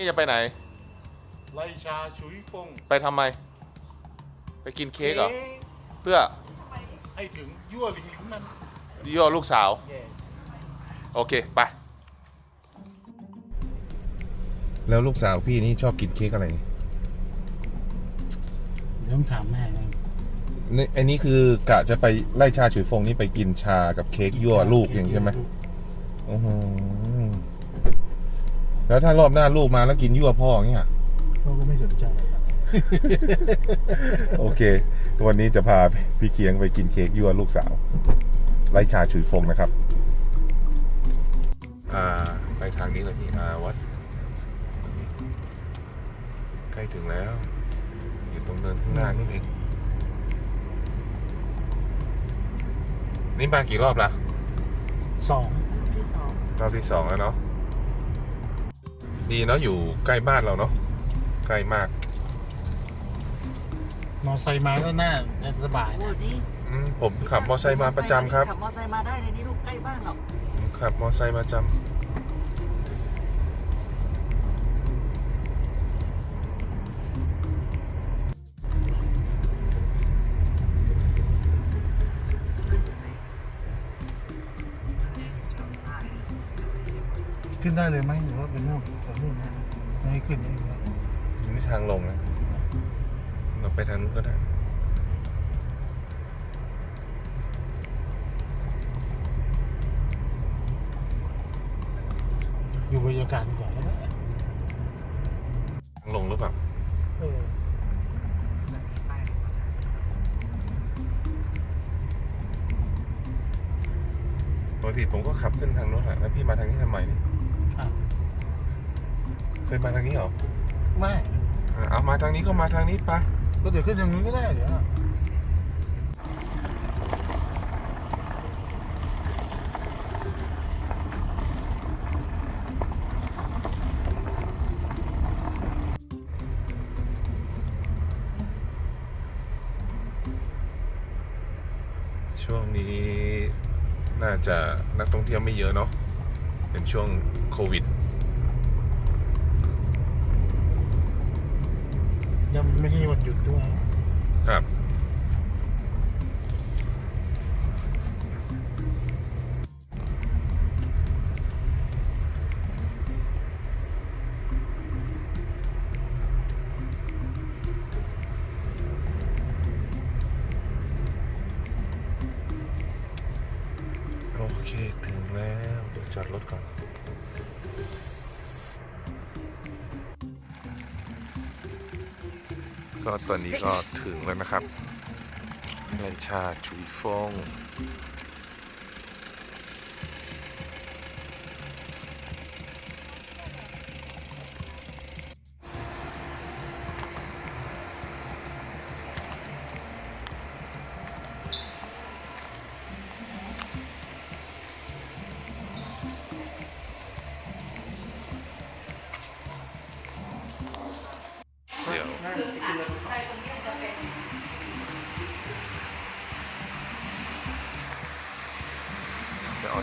นี่จะไปไหน ไลชาชุยฟงไปทำไม ไปกินเค้กเหรอ เพื่อให้ถึงยั่วลิงลิงมันย่อลูกสาวแย่โอเค ไป แล้วลูกสาวพี่นี่ชอบกินเค้กอะไรเดี๋ยวต้องถามแม่นะนี่อันนี้คือกะจะไปไล่ชาฉุยฟงนี่ไปกินชากับเค้กยั่วลูกอย่างนี้ใช่ไหมอื้อหือ แล้วถ้ารอบหน้าลูกมาแล้วกินยั่วพ่ออย่างเงี้ยพ่อก็ไม่สนใจ โอเค วันนี้จะพาพี่เคียงไปกินเค้กยั่วลูกสาว ไล่ชาฉุยฟงนะครับ อ่า ไปทางนี้เลยพี่อาวัด ใกล้ถึงแล้ว อยู่ตรงเนินข้างหน้านี่เอง นี่มากี่รอบละสองรอบที่สองแล้วเนาะ ดีเนาะอยู่ใกล้บ้านเราเนาะใกล้มาก มอไซค์มาก็น่าจะสบายโอ้นะดีอืมผมขับมอไซค์มาประจำครับ ขับมอไซค์มาได้เลยนี่ลูกใกล้บ้านหรอกผมขับมอไซค์มาจำขึ้นได้เลยไหมหรือ ขึ้นเองนะนี่ทางลงนะ เราไปทางนู้นก็ได้อยู่บรรยากาศดีกว่าแล้วนะทางลงหรือเปล่าเออปกติผมก็ขับขึ้นทางโน้นแหละแล้วพี่มาทางนี้ทำไมนี่อะ เคยมาทางนี้เหรอไม่อะเอามาทางนี้ก็มาทางนี้ไปก็เดี๋ยวขึ้นทางนู้นก็ได้เดี๋ยวอะช่วงนี้น่าจะนักท่องเที่ยวไม่เยอะเนาะเป็นช่วงโควิด หยุดด้วย ครับ ก็ตอนนี้ก็ถึงแล้วนะครับไรชาชุยฟง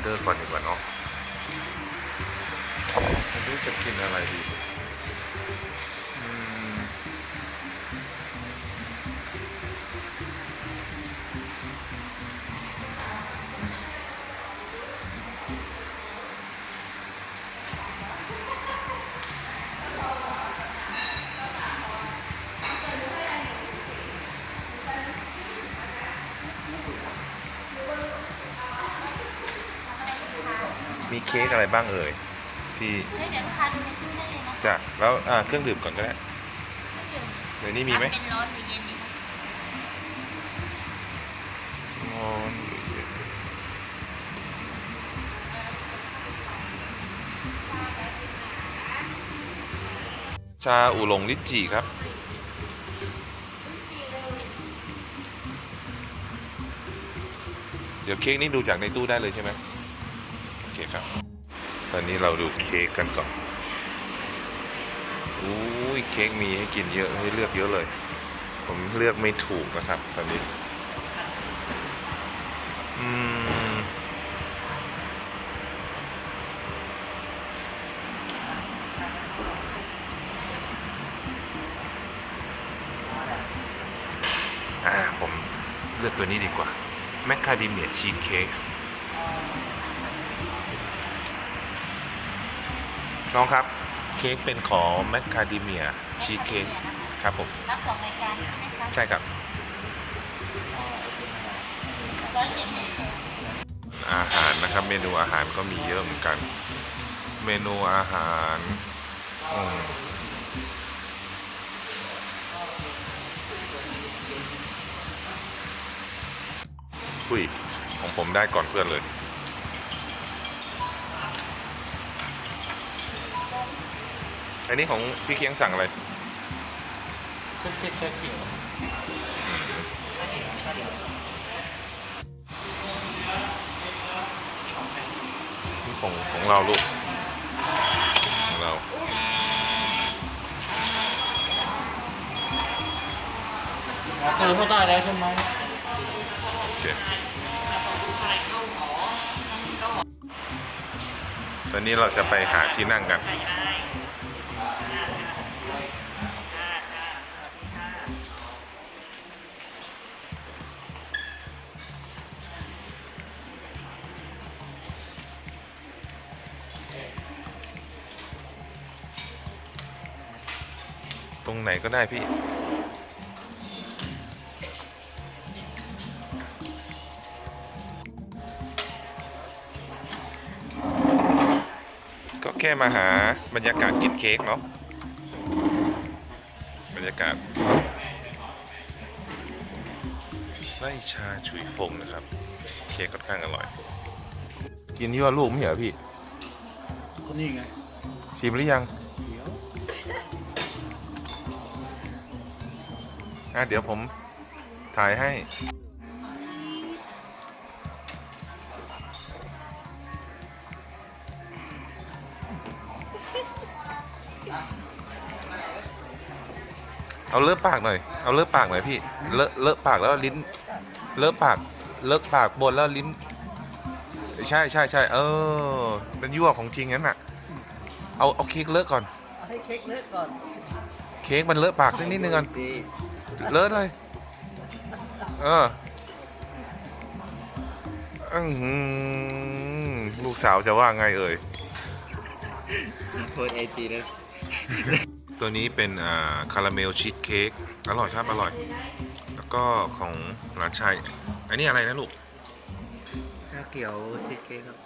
เดี๋ยวออเดอร์ก่อนดีกว่าเนาะไม่รู้จะกินอะไรดี เค้กอะไรบ้างเอ่ยที่เดี๋ยวลูกค้าดูในตู้ได้เลยนะจะแล้วอ่าเครื่องดื่มก่อนก็ได้เครื่องดื่มเดี๋ยวนี้มีไหมทำเป็นร้อนหรือเย็นดีคะอ๋อชาอูหลงลิจิครับเดี๋ยวเค้กนี่ดูจากในตู้ได้เลยใช่ไหมโอ คครับ ตอนนี้เราดูเค้กกันก่อนอู้ยเค้กมีให้กินเยอะให้เลือกเยอะเลย ผมเลือกไม่ถูกนะครับ ตอนนี้ อืมผมเลือกตัวนี้ดีกว่า แมคคาเดเมียชีสเค้ก น้องครับเค้กเป็นของแมคคาเดเมียชีสเค้กครับผมรับสองรายการใช่ไหมคะใช่ครับร้อยเจ็ดสิบอาหารนะครับ เมนูอาหารก็มีเยอะเหมือนกัน เมนูอาหารอืมอุ้ยของผมได้ก่อนเพื่อนเลย อันนี้ของพี่เคียงสั่งอะไร เป็นเค้กแค่เขียวนี่ของของเราลูก ของเราเออเขาได้แล้วใช่ไหมโอเค ตอนนี้เราจะไปหาที่นั่งกัน ตรงไหนก็ได้พี่ ก็แค่มาหาบรรยากาศกินเค้กเนาะบรรยากาศไร่ชาฉุยฟงนะครับ เค้กค่อนข้างอร่อย กินยี่ว่าลูกไม่เหรอพี่ ก็นี่ไงชิมหรือยังเขียว อะเดี๋ยวผมถ่ายให้ เอาเลอะปากหน่อย เอาเลอะปากหน่อยพี่ เลอะเลอะปากแล้วลิ้น เลอะปาก เลอะปากบนแล้วลิ้น ใช่ใช่ใช่เออ เป็นยั่วของจริงงั้นน่ะ เอาเอาเค้กเลอะก่อนเอาให้เค้กเลิกก่อน เค้กมันเลอะปากสักนิดนึงก่อน เลอะเลยเอออื้อหือลูกสาวจะว่าไงเอ่ยโทษไอจีนะตัวนี้เป็นอ่าคาราเมลชีสเค้กอร่อยครับ อร่อย แล้วก็ของหลานชายอันนี้อะไรนะลูก ชาเขียวชีสเค้กครับ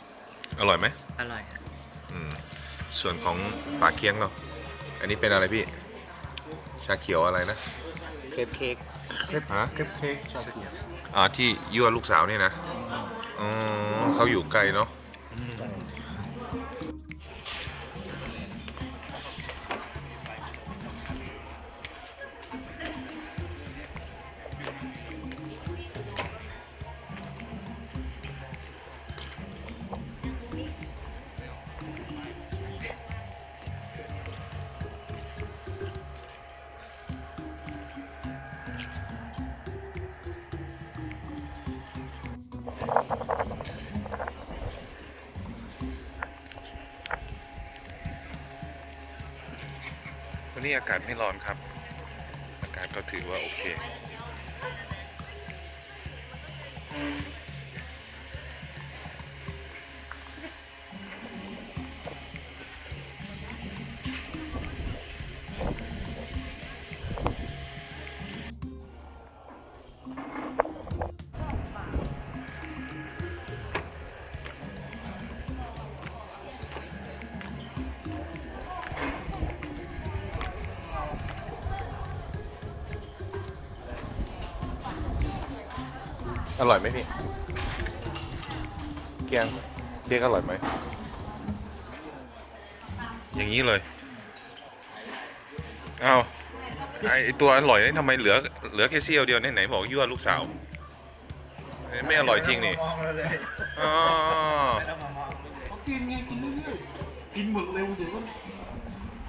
อร่อยไหมอร่อยอืมส่วนของปลาเคียงเราอันนี้เป็นอะไรพี่ ชาเขียวอะไรนะ เคปเค้กฮะเค้กเค้กชาเขียวอ่าที่ยั่วลูกสาวเนี่ยนะอ๋อเขาอยู่ไกลเนาะ วันนี้อากาศไม่ร้อนครับ อากาศก็ถือว่าโอเค อร่อยไหมพี่เกียงเค้กอร่อยไหมอย่างนี้เลยเอาไอไอ้ตัวอร่อยนี่ทำไมเหลือเหลือแค่เสี้ยวเดียวเนี่ยไหนบอกยั่วลูกสาวเอ้ยไม่อร่อยจริงนี่มองเลยเลยอ๋อเขากินไงกินเรื่อยๆกินหมดเร็วเดี๋ยวก็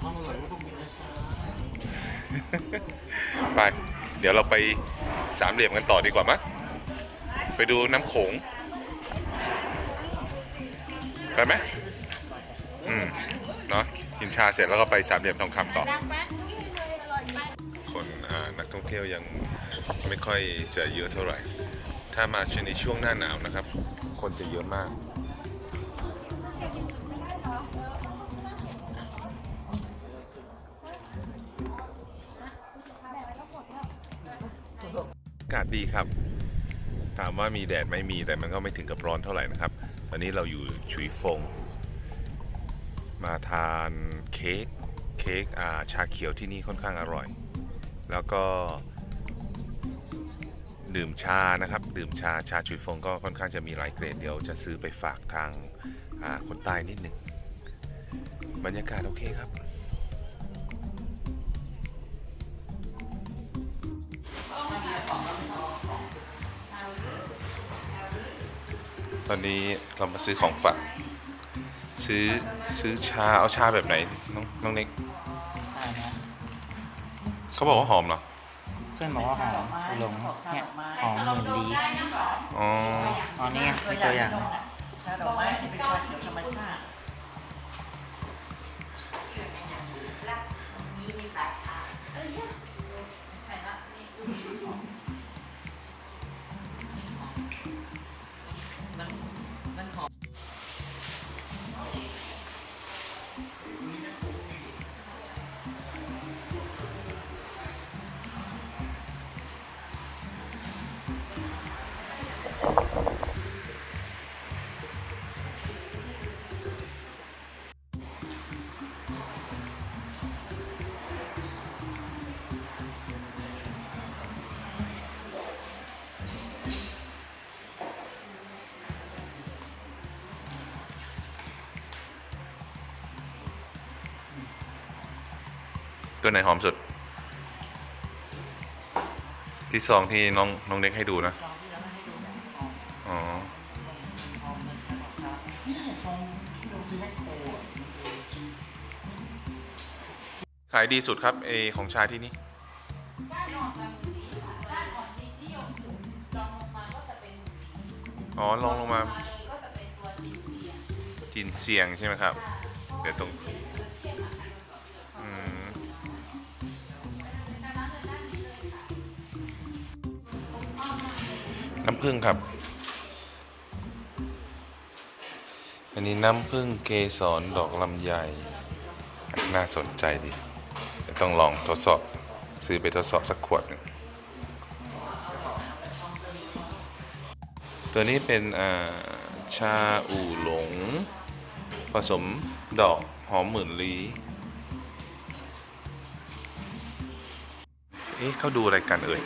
ทำอร่อยก็ต้องกินช้าไป เดี๋ยวเราไปสามเหลี่ยมกันต่อดีกว่ามั้ย ไปดูน้ำโขง ไปไหมอืมเนาะกินชาเสร็จแล้วก็ไปสามเหลี่ยมทองคำต่อ คนอนักท่องเที่ยวยังไม่ค่อยจะเยอะเท่าไหร่ ถ้ามาในช่วงหน้าหนาวนะครับ คนจะเยอะมากอากาศดีครับ ถามว่ามีแดดไหม่มีแต่มันก็ไม่ถึงกับร้อนเท่าไหร่นะครับ ตอนนี้เราอยู่ชุยฟง มาทานเค้กเค้กอ่าชาเขียวที่นี่ค่อนข้างอร่อย แล้วก็ ดื่มชานะครับ ดื่มชาชาชุยฟงก็ค่อนข้างจะมีหลายเกรดเดี๋ยวจะซื้อไปฝากทางาคนใต้นิดหนึ่งบรรยากาศโอเคครับ อนนี้เรามาซื้อของฝากซื้อซื้อชาเอาชาแบบไหนน้องน้องเน็กได้นะเขาบอกว่าหอมเหรอเพื่อนบอกว่าหอมหลงเนี่ยหอมหมื่นลี้อ๋ออ๋อนี่ไงมีตัวอย่างชาดอกไม้ที่เป็นชาเขียวธรรมชาติ ตัวไหนหอมสุด ที่ซองที่น้องน้องเน็กให้ดูนะอ๋อขายดีสุดครับเอของชาที่นี่อ๋อลองลงมา จินเสียงใช่ไหมครับ เดี๋ยวตรงอื น้ำผึ้งครับ อันนี้น้ำผึ้งเกสรดอกลำไย น่าสนใจดีต้องลองทดสอบซื้อไปทดสอบสักขวดนึงตัวนี้เป็นชาอู่หลง ผสมดอกหอมหมื่นลีเอ๊ะเขาดูอะไรกันเอ่ย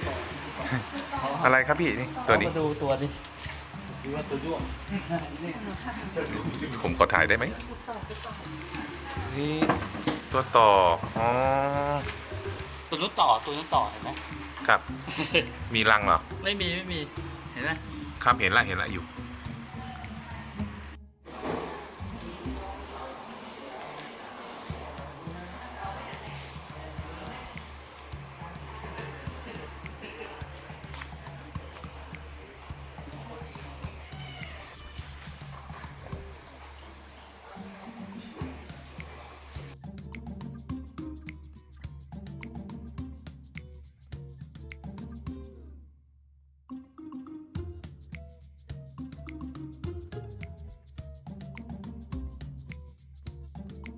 อะไรครับพี่นี่ตัวนี้ มาดูตัวดิผมขอถ่ายได้ไหมนี่ตัวต่อ อ๋อ ตัวนู้นต่อตัวนู้นต่อเห็นไหมครับ มีรังเหรอ ไม่มีไม่มี เห็นไหมครับเห็นละเห็นละอยู่